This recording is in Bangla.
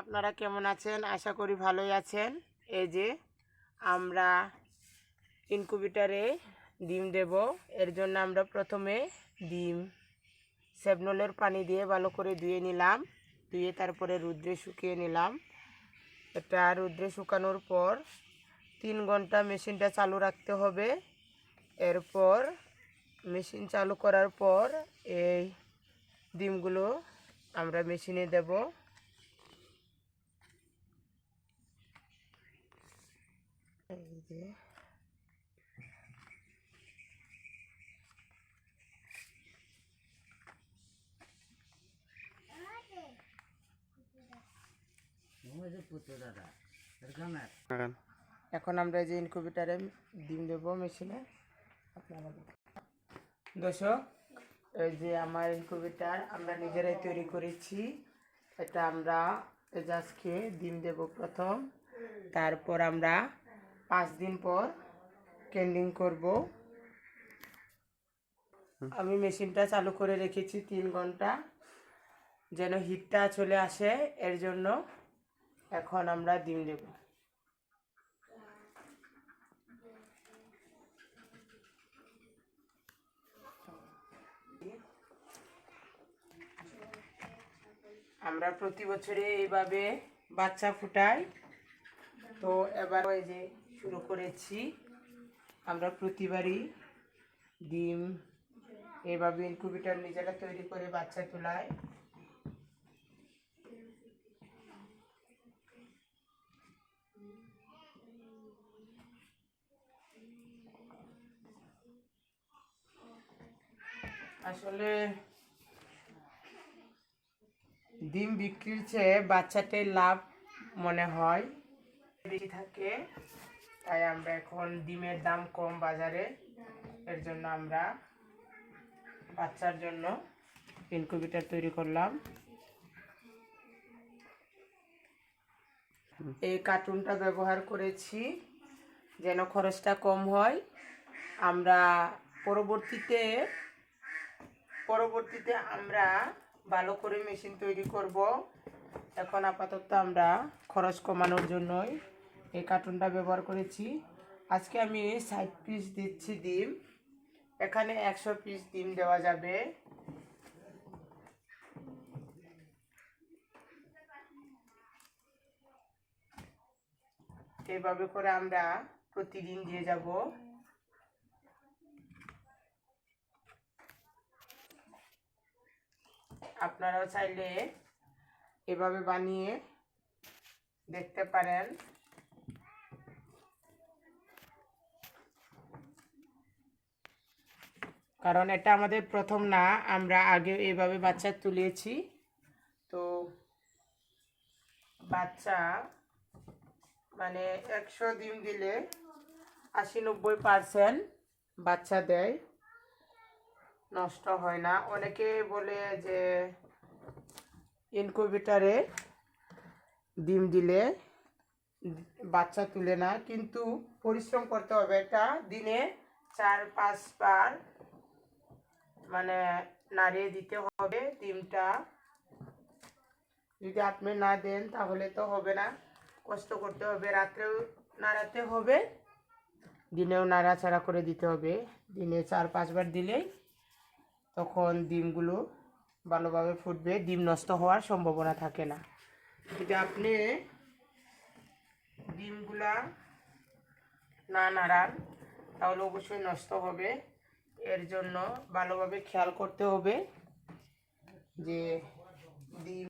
আপনারা কেমন আছেন? আশা করি ভালোই আছেন। এই যে আমরা ইনকুবিটারে ডিম দেব। এর জন্য আমরা প্রথমে ডিম, সেবনলের পানি দিয়ে ভালো করে ধুয়ে নিলাম। ধুয়ে তারপরে রুদ্রে শুকিয়ে নিলাম। এটা রুদ্রে শুকানোর পর তিন ঘণ্টা মেশিনটা চালু রাখতে হবে। এরপর মেশিন চালু করার পর এই ডিমগুলো আমরা মেশিনে দেব। যে এখন আমরা যে ইনকিউবেটারে ডিম দেব মেশিনে। আপনারা দর্শক, এই যে আমার ইনকিউবেটার আমরা নিজেরাই তৈরি করেছি। এটা আমরা এজাজকে ডিম দেব প্রথম। তারপর আমরা পাঁচ দিন পর কেন্ডিং করব। আমি মেশিনটা চালু করে রেখেছি তিন ঘণ্টা। যেন হিটটা চলে আসে এর জন্য এখন আমরা ডিম দেব। আমরা প্রতি বছরে এইভাবে বাচ্চা ফুটাই। তো এবার ওই যে শুরু করেছি। আমরা প্রতিবারই ডিম, এভাবে ইনকুবেটার নিজেরা তৈরি করে বাচ্চা তোলায়। আসলে ডিম বিক্রির চেয়ে বাচ্চাটাই লাভ মনে হয়। বেশি থাকে। তাই আমরা এখন ডিমের দাম কম বাজারে। এর জন্য আমরা বাচ্চার জন্য ইনকুবেটার তৈরি করলাম। এই কার্টুনটা ব্যবহার করেছি যেন খরচটা কম হয়। আমরা পরবর্তীতে পরবর্তীতে আমরা ভালো করে মেশিন তৈরি করব। এখন আপাতত আমরা খরচ কমানোর জন্যই এই কার্টুনটা ব্যবহার করেছি। আজকে আমি ষাট পিস দিচ্ছি ডিম। এখানে একশো পিস ডিম দেওয়া যাবে। এভাবে করে আমরা প্রতিদিন দিয়ে যাব। আপনারাও চাইলে এভাবে বানিয়ে দেখতে পারেন। কারণ এটা আমাদের প্রথম না, আমরা আগে এভাবে বাচ্চা তুলেছি। তো বাচ্চা মানে একশো ডিম দিলে আশি নব্বই পার্সেন্ট বাচ্চা দেয়। নষ্ট হয় না। অনেকে বলে যে ইনকুবেটারে ডিম দিলে বাচ্চা তুলে না, কিন্তু পরিশ্রম করতে হবে। এটা দিনে চার পাঁচবার মানে নাড়িয়ে দিতে হবে ডিমটা। যদি আপনি না দেন তাহলে তো হবে না। কষ্ট করতে হবে, রাত্রেও নাড়াতে হবে। দিনেও নাড়াচাড়া করে দিতে হবে। দিনে চার, পাঁচবার দিলেই তখন ডিমগুলো ভালোভাবে ফুটবে, ডিম নষ্ট হওয়ার সম্ভাবনা থাকে না। যদি আপনি ডিমগুলা না নাড়ান, তাহলে অবশ্যই নষ্ট হবে। এর জন্য ভালোভাবে খেয়াল করতে হবে যে ডিম